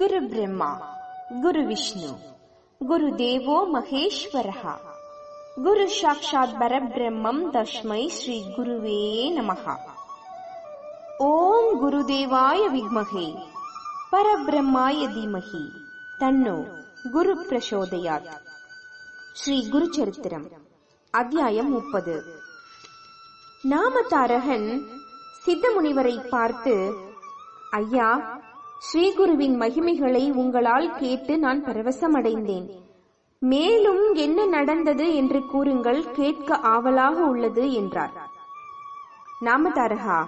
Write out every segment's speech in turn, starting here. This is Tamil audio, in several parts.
குரு பிரம்மா குரு விஷ்ணு குரு தேவோ மகேஸ்வரः குரு சாட்சாத் பரபிரம்மம் தஸ்மை ஸ்ரீ குருவே நமः ஓம் குருதேவாய வித்மகே பரபிரம்மாய தீமகி தன்னோ குரு பிரசோதயாத் ஸ்ரீ குரு சரித்திரம் அத்தியாயம் முப்பது நாமதாரகன் சித்தமுனிவரை பார்த்து ஐயா ஸ்ரீகுருவின் மகிமைகளை உங்களால் கேட்டு நான் பரவசமடைந்தேன். மேலும் என்ன நடந்தது என்று கூறுங்கள் கேட்க ஆவலாக உள்ளது என்றார். நாமதாரகா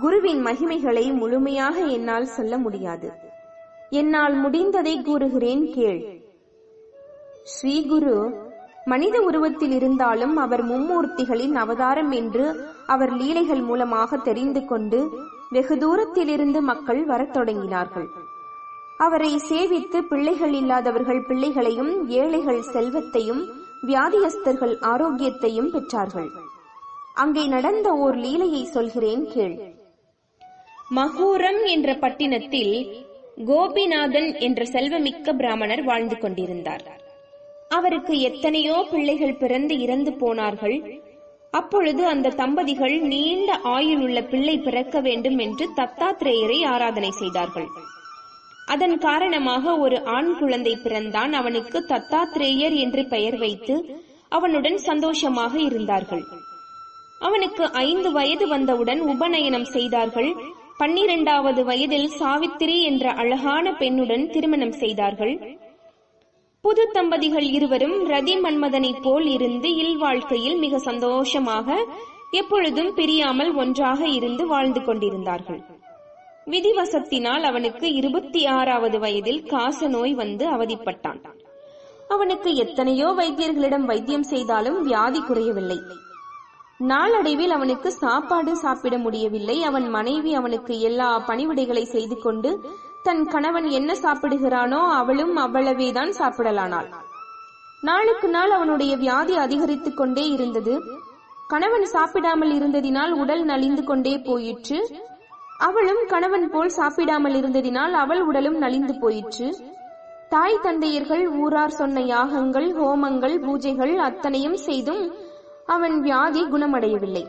குருவின் மகிமைகளை முழுமையாக என்னால் சொல்ல முடியாது. என்னால் முடிந்ததை கூறுகிறேன் கேள். ஸ்ரீகுரு மனித உருவத்தில் இருந்தாலும் அவர் மும்மூர்த்திகளின் அவதாரம் என்று அவர் லீலைகள் மூலமாக தெரிந்து கொண்டு வெகு தூரத்திலிருந்து மக்கள் வரத் தொடங்கினார்கள். அவரை சேவித்து பிள்ளைகள் இல்லாதவர்கள் பிள்ளைகளையும் ஏழைகள் செல்வத்தையும் வியாதியஸ்தர்கள் ஆரோக்கியத்தையும் பெற்றார்கள். அங்கே நடந்த ஓர் லீலையை சொல்கிறேன் கேள். மகூரம் என்ற பட்டினத்தில் கோபிநாதன் என்ற செல்வமிக்க பிராமணர் வாழ்ந்து கொண்டிருந்தார். அவருக்கு எத்தனையோ பிள்ளைகள் பிறந்து இறந்து போனார்கள். அப்பொழுது அந்த தம்பதிகள் நீண்ட ஆயுள் உள்ள பிள்ளை பிறக்க வேண்டும் என்று தத்தாத்திரேயரை ஆராதனை செய்தார்கள். அதன் காரணமாக ஒரு ஆண் குழந்தை பிறந்தான் அவனுக்கு தத்தாத்திரேயர் என்று பெயர் வைத்து அவனுடன் சந்தோஷமாக இருந்தார்கள். அவனுக்கு ஐந்து வயது வந்தவுடன் உபநயனம் செய்தார்கள். பன்னிரண்டாவது வயதில் சாவித்திரி என்ற அழகான பெண்ணுடன் திருமணம் செய்தார்கள். புது தம்பதிகள் இருவரும் ரதி மன்மதனைப் போல் இருந்து இல்வாழ்க்கையில் மிக சந்தோஷமாக எப்பொழுதும் பிரியாமல் ஒன்றாக இருந்து வாழ்ந்து கொண்டிருந்தார்கள். விதிவசத்தினால் அவனுக்கு இருபத்தி ஆறாவது வயதில் காச நோய் வந்து அவதிப்பட்டான். அவனுக்கு எத்தனையோ வைத்தியர்களிடம் வைத்தியம் செய்தாலும் வியாதி குறையவில்லை. நாளடைவில் அவனுக்கு சாப்பாடு சாப்பிட முடியவில்லை. அவன் மனைவி அவனுக்கு எல்லா பணிவிடைகளை செய்து கொண்டு தன் கணவன் என்ன சாப்பிடுகிறானோ அவளும் அவ்வளவேதான் சாப்பிடலானாள். நாளுக்கு நாள் அவனுடைய வியாதி அதிகரித்துக் கொண்டே இருந்தது. கணவன் சாப்பிடாமல் இருந்ததினால் உடல் நலிந்து கொண்டே போயிற்று. அவளும் கணவன் போல் சாப்பிடாமல் இருந்ததினால் அவள் உடலும் நலிந்து போயிற்று. தாய் தந்தையர்கள் ஊரார் சொன்ன யாகங்கள் ஹோமங்கள் பூஜைகள் அத்தனையும் செய்தும் அவன் வியாதி குணமடையவில்லை.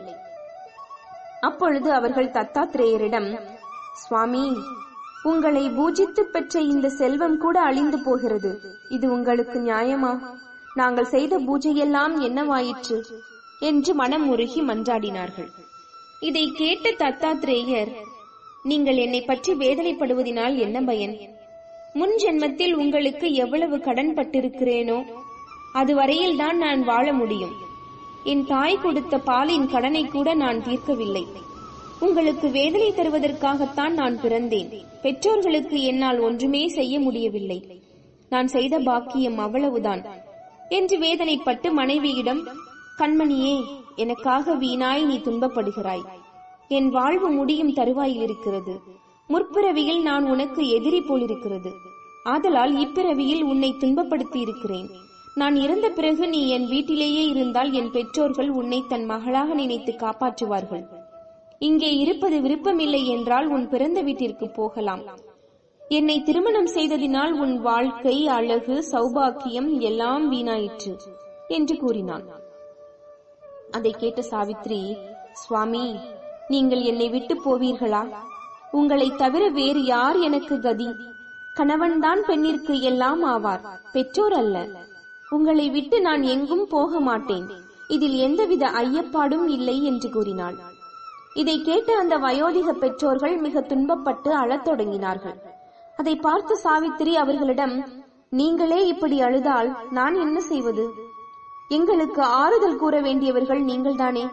அப்பொழுது அவர்கள் தத்தாத்திரேயரிடம் சுவாமி உங்களை பூஜித்து பெற்ற இந்த செல்வம் கூட அழிந்து போகிறது. இது உங்களுக்கு நியாயமா? நாங்கள் செய்த பூஜையெல்லாம் என்னவாயிற்று? என்று மனம் உருகி மன்றாடினார்கள். இதை கேட்ட தத்தாத்ரேயர் நீங்கள் என்னை பற்றி வேதனைப்படுவதினால் என்ன பயன்? முன் ஜென்மத்தில் உங்களுக்கு எவ்வளவு கடன் பட்டிருக்கிறேனோ அதுவரையில் தான் நான் வாழ முடியும். என் தாய் கொடுத்த பாலின் கடனை கூட நான் தீர்க்கவில்லை. உங்களுக்கு வேதனை தருவதற்காகத்தான் நான் பிறந்தேன். பெற்றோர்களுக்கு என்னால் ஒன்றுமே செய்ய முடியவில்லை. நான் செய்த பாக்கியம் அவ்வளவுதான். என்று வேதனைப்பட்டு மனைவியிடம் கண்மணியே எனக்காக வீணாய் நீ துன்பப்படுகிறாய். என் வாழ்வு முடியும் தருவாயில் இருக்கிறது. முற்பிறவியில் நான் உனக்கு எதிரி போலிருக்கிறது. ஆதலால் இப்பிறவியில் உன்னை துன்பப்படுத்தி இருக்கிறேன் நான் இறந்த பிறகு நீ என் வீட்டிலேயே இருந்தால் என் பெற்றோர்கள் உன்னை தன் மகளாக நினைத்து காப்பாற்றுவார்கள். இங்கே இருப்பது விருப்பமில்லை என்றால் உன் பிறந்த வீட்டிற்கு போகலாம். என்னை திருமணம் செய்ததினால் உன் வாழ்க்கை அழகு சௌபாக்கியம் எல்லாம் வீணாயிற்று என்று கூறினான். அதை கேட்ட சாவித்ரி சுவாமி நீங்கள் என்னை விட்டு போவீர்களா? உங்களை தவிர வேறு யார் எனக்கு கதி? கணவன்தான் பெண்ணிற்கு எல்லாம் ஆவார் பெற்றோர் அல்ல. உங்களை விட்டு நான் எங்கும் போக மாட்டேன். இதில் எந்தவித ஐயப்பாடும் இல்லை என்று கூறினாள். இதை கேட்டு அந்த வயோதிக பெற்றோர்கள் மிக துன்பப்பட்டு அழத் தொடங்கினார்கள். அதை பார்த்து சாவித்திரி அவர்களிடம் நீங்களே இப்படி அழுதால் நான் என்ன செய்வது? எங்களுக்கு ஆறுதல் கூற வேண்டியவர்கள் நீங்கள்தானே?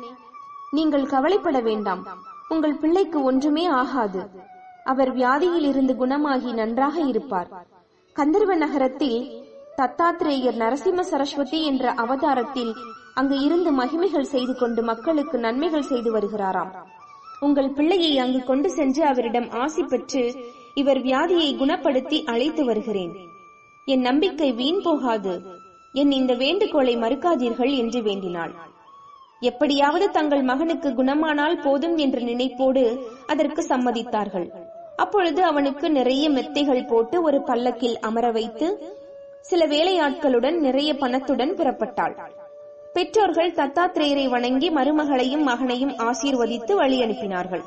நீங்கள் கவலைப்பட வேண்டாம். உங்கள் பிள்ளைக்கு ஒன்றுமே ஆகாது. அவர் வியாதியில் இருந்து குணமாகி நன்றாக இருப்பார். கந்தர்வ நகரத்தில் தத்தாத்திரேயர் நரசிம்ம சரஸ்வதி என்ற அவதாரத்தில் அங்கு இருந்து மகிமைகள் செய்து கொண்டு மக்களுக்கு நன்மைகள் செய்து வருகிறாராம். உங்கள் பிள்ளையை அங்கு கொண்டு சென்று அவரிடம் ஆசி பெற்று இவர் வியாதியை குணப்படுத்தி அழைத்து வருகிறேன். என் நம்பிக்கை வீண் போகாது. என் இந்த வேண்டுகோளை மறுக்காதீர்கள் என்று வேண்டினாள். எப்படியாவது தங்கள் மகனுக்கு குணமானால் போதும் என்ற நினைப்போடு அதற்கு சம்மதித்தார்கள். அப்பொழுது அவனுக்கு நிறைய மெத்தைகள் போட்டு ஒரு பல்லக்கில் அமர வைத்து சில வேலையாட்களுடன் நிறைய பணத்துடன் புறப்பட்டாள். பெற்றோர்கள் தத்தாத்திரேயரை வணங்கி மருமகளையும் மகனையும் ஆசீர்வதித்து வழி அனுப்பினார்கள்.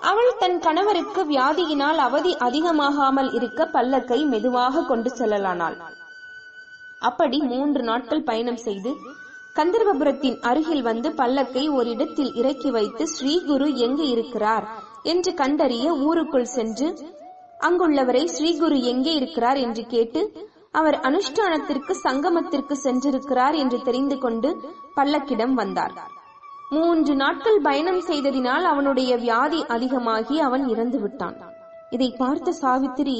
அவள் தன் கணவருக்கு வியாதியினால் அவதி அதிகமாகாமல் இருக்க பல்லக்கை மெதுவாக கொண்டு செல்லலானாள். அப்படி மூன்று நாட்கள் பயணம் செய்து கந்தர்வபுரத்தின் அருகில் வந்து பல்லக்கை ஓரிடத்தில் இறக்கி வைத்து ஸ்ரீகுரு எங்கு இருக்கிறார் என்று கண்டறிய ஊருக்குள் சென்று அங்குள்ளவரை ஸ்ரீகுரு எங்கே இருக்கிறார்? என்று கேட்டு அவர் அனுஷ்டானத்திற்கு சங்கமத்திற்கு சென்றிருக்கிறார் என்று தெரிந்து கொண்டு பல்லக்கிடம் வந்தார். மூன்று நாட்கள் பயணம் செய்ததினால் அவனுடைய வியாதி அதிகமாகி அவன் இறந்து விட்டான். இதை பார்த்த சாவித்திரி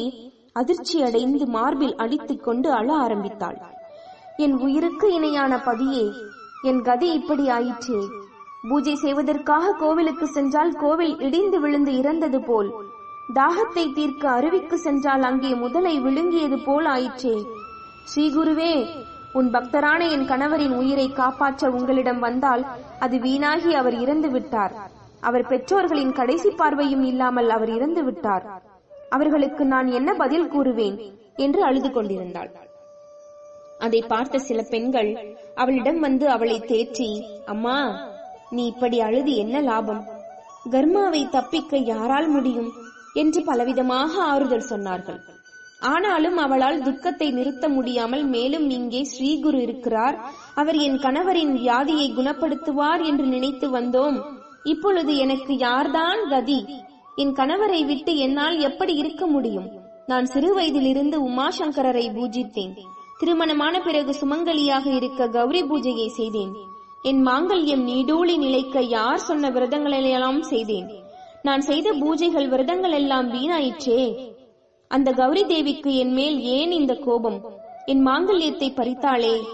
அதிர்ச்சி அடைந்து மார்பில் அடித்துக் கொண்டு அழ ஆரம்பித்தாள். என் உயிருக்கு இணையான பதியே என் கதி இப்படி ஆயிற்றே. பூஜை செய்வதற்காக கோவிலுக்கு சென்றால் கோவில் இடிந்து விழுந்து இறந்தது போல் தாகத்தை தீர்க்க அருவிக்கு சென்றால் அங்கே முதலை விழுங்கியது போல் ஆயிற்றே. ஸ்ரீகுருவே உன் பக்தரான என் கணவரின் உயிரை காப்பாற்ற உங்களிடம் வந்தால் அது வீணாகி அவர் இறந்து விட்டார். அவர் பெற்றோர்களின் கடைசி பார்வையும் இல்லாமல் அவர் இறந்து விட்டார். அவர்களுக்கு நான் என்ன பதில் கூறுவேன்? என்று அழுது கொண்டிருந்தாள். அதை பார்த்த சில பெண்கள் அவளிடம் வந்து அவளை தேற்றி அம்மா நீ இப்படி அழுது என்ன லாபம்? கர்மாவை தப்பிக்க யாரால் முடியும்? என்று பலவிதமாக ஆறுதல் சொன்னார்கள். ஆனாலும் அவளால் துக்கத்தை நிறுத்த முடியாமல் மேலும் இங்கே ஸ்ரீகுரு இருக்கிறார். அவர் என் கணவரின் வியாதியை குணப்படுத்துவார் என்று நினைத்து வந்தோம். இப்பொழுது எனக்கு யார்தான் கதி? என் கணவரை விட்டு என்னால் எப்படி இருக்க முடியும்? நான் சிறு வயதிலிருந்து உமாசங்கரரை பூஜித்தேன். திருமணமான பிறகு சுமங்கலியாக இருக்க கௌரி பூஜையை செய்தேன். என் மாங்கல்யம் நீடூழி நிலைக்க யார் சொன்ன விரதங்களையெல்லாம் செய்தேன். நான் செய்த பூஜைகள் விரதங்கள் எல்லாம் வீணாயிற்றே. அந்த கௌரி தேவிக்கு என் மேல் ஏன் இந்த கோபம்? என் மாங்கல்யத்தை பறித்தாளே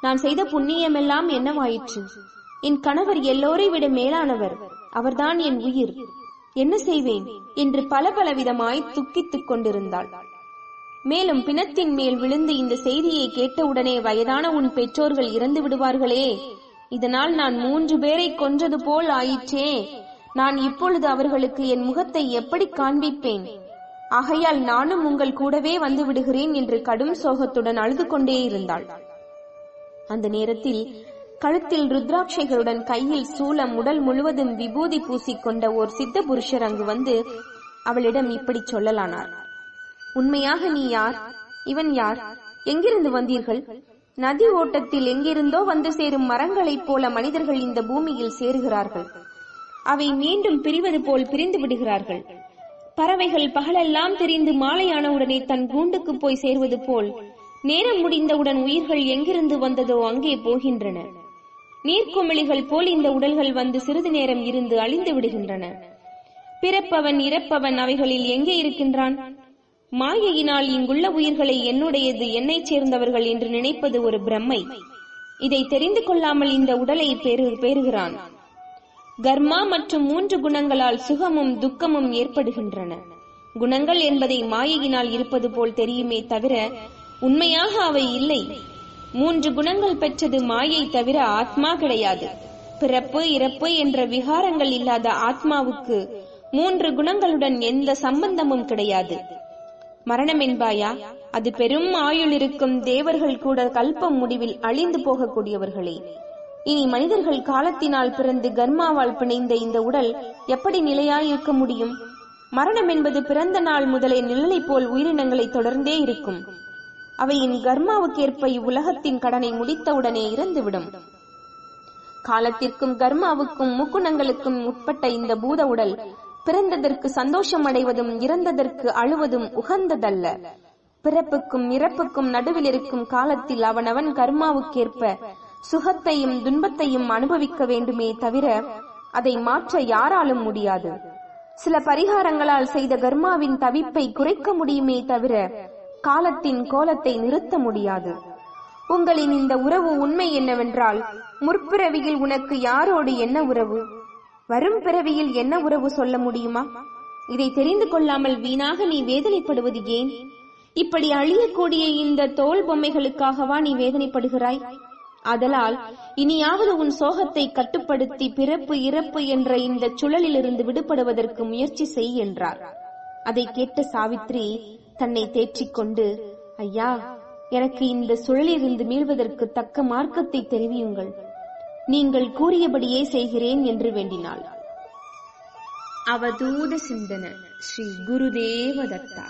நான் செய்த புண்ணியமெல்லாம் என்னவாயிற்று? என் கணவர் எல்லோரை விட மேலானவர் அவர்தான் என் உயிர். என்ன செய்வேன்? என்று பல பல விதமாய் துக்கித்துக் கொண்டிருந்தாள். மேலும் பிணத்தின் மேல் விழுந்து இந்த செய்தியை கேட்டவுடனே வயதான உன் பெற்றோர்கள் இறந்து விடுவார்களே. இதனால் நான் மூன்று பேரை கொன்றது போல் ஆயிற்றே. நான் இப்பொழுது அவர்களுக்கு என் முகத்தை எப்படி காண்பிப்பேன்? ஆகையால் நானும் உங்கள் கூடவே வந்து விடுகிறேன் என்று கடும் சோகத்துடன் அழுது கொண்டே இருந்தாள். அந்த நேரத்தில் கழுத்தில் ருத்ராட்சைகளுடன் கையில் சூலம் உடல் முழுவதும் விபூதி பூசிக்கொண்ட ஓர் சித்த புருஷர் அங்கு வந்து அவளிடம் இப்படி சொல்லலானார். உண்மையாக நீ யார்? இவன் யார்? எங்கிருந்து வந்தீர்கள்? நதி ஓட்டத்தில் எங்கிருந்தோ வந்து சேரும் மரங்களைப் போல மனிதர்கள் இந்த பூமியில் சேருகிறார்கள். அவை மீண்டும் பிரிவது போல் பிரிந்து விடுகிறார்கள். பறவைகள் பகலெல்லாம் தெரிந்து மாலையானவுடனே தன் கூண்டுக்கு போய் சேர்வது போல் நேரம் முடிந்தவுடன் உயிர்கள் எங்கிருந்து வந்ததோ அங்கே போகின்றன. நீர்க்குமிழிகள் போல் இந்த உடல்கள் வந்து சிறிது நேரம் இருந்து அழிந்து விடுகின்றன. பிறப்பவன் இறப்பவன் அவைகளில் எங்கே இருக்கின்றான்? மாயையினால் இங்குள்ள உயிர்களை என்னுடையது என்னைச் சேர்ந்தவர்கள் என்று நினைப்பது ஒரு பிரம்மை. இதை தெரிந்து கொள்ளாமல் இந்த உடலை பெறு பெறுகிறான். கர்மா மற்றும் மூன்று குணங்களால் சுகமும் துக்கமும் ஏற்படுகின்றன. குணங்கள் என்பதை மாயையினால் இருப்பது போல் தெரியுமே தவிர உண்மையாக அவை இல்லை. மூன்று குணங்கள் பெற்றது மாயை தவிர ஆத்மா கிடையாது. பிறப்பு இறப்பு என்ற விகாரங்கள் இல்லாத ஆத்மாவுக்கு மூன்று குணங்களுடன் எந்த சம்பந்தமும் கிடையாது. மரணம் என்பாயா? அது பெரும் ஆயுள் இருக்கும் தேவர்கள் கூட கல்பம் முடிவில் அழிந்து போகக்கூடியவர்களே. இனி மனிதர்கள் காலத்தினால் பிறந்து கர்மாவால் பிணைந்த இந்த உடல் எப்படி நிலையாயிருக்க முடியும்? மரணம் என்பது பிறந்த நாள் முதலே நிழலை போல் உயிரினங்களை தொடர்ந்தே இருக்கும். அவையின் கர்மாவுக்கேற்ப இவ்வுலகத்தின் கடனை முடித்தவுடனே இறந்துவிடும். காலத்திற்கும் கர்மாவுக்கும் முக்குணங்களுக்கும் உட்பட்ட இந்த பூத உடல் பிறந்ததற்கு சந்தோஷம் அடைவதும் இறந்ததற்கு அழுவதும் உகந்ததல்ல. பிறப்புக்கும் இறப்புக்கும் நடுவில் இருக்கும் காலத்தில் அவனவன் கர்மாவுக்கேற்ப சுகத்தையும் துன்பத்தையும் அனுபவிக்க வேண்டுமே தவிர அதை மாற்ற யாராலும் முடியாது. சில பரிகாரங்களால் செய்த கர்மாவின் தவிப்பை குறைக்க முடியுமே தவிர காலத்தின் கோலத்தை நிறுத்த முடியாது. உங்களின் இந்த உறவு உண்மை என்னவென்றால் முற்பிறவியில் உனக்கு யாரோடு என்ன உறவு? வரும் பிறவியில் என்ன உறவு சொல்ல முடியுமா? இதை தெரிந்து கொள்ளாமல் வீணாக நீ வேதனைப்படுவது ஏன்? இப்படி அழியக்கூடிய இந்த தோல் பொம்மைகளுக்காகவா நீ வேதனைப்படுகிறாய்? ஆதலால் இனியாவது உன் சோகத்தை கட்டுப்படுத்தி பிறப்பு இறப்பு என்ற இந்த சுழலிலிருந்து விடுபடுவதற்கு முயற்சி செய் என்றார். அதை கேட்ட சாவித்ரி தன்னை தேற்றிக் கொண்டு ஐயா எனக்கு இந்த சுழலிலிருந்து மீள்வதற்கு தக்க மார்க்கத்தை தெரிவியுங்கள். நீங்கள் கூறியபடியே செய்கிறேன் என்று வேண்டினாள். அவதூத சிந்தன ஸ்ரீ குருதேவ தத்தா.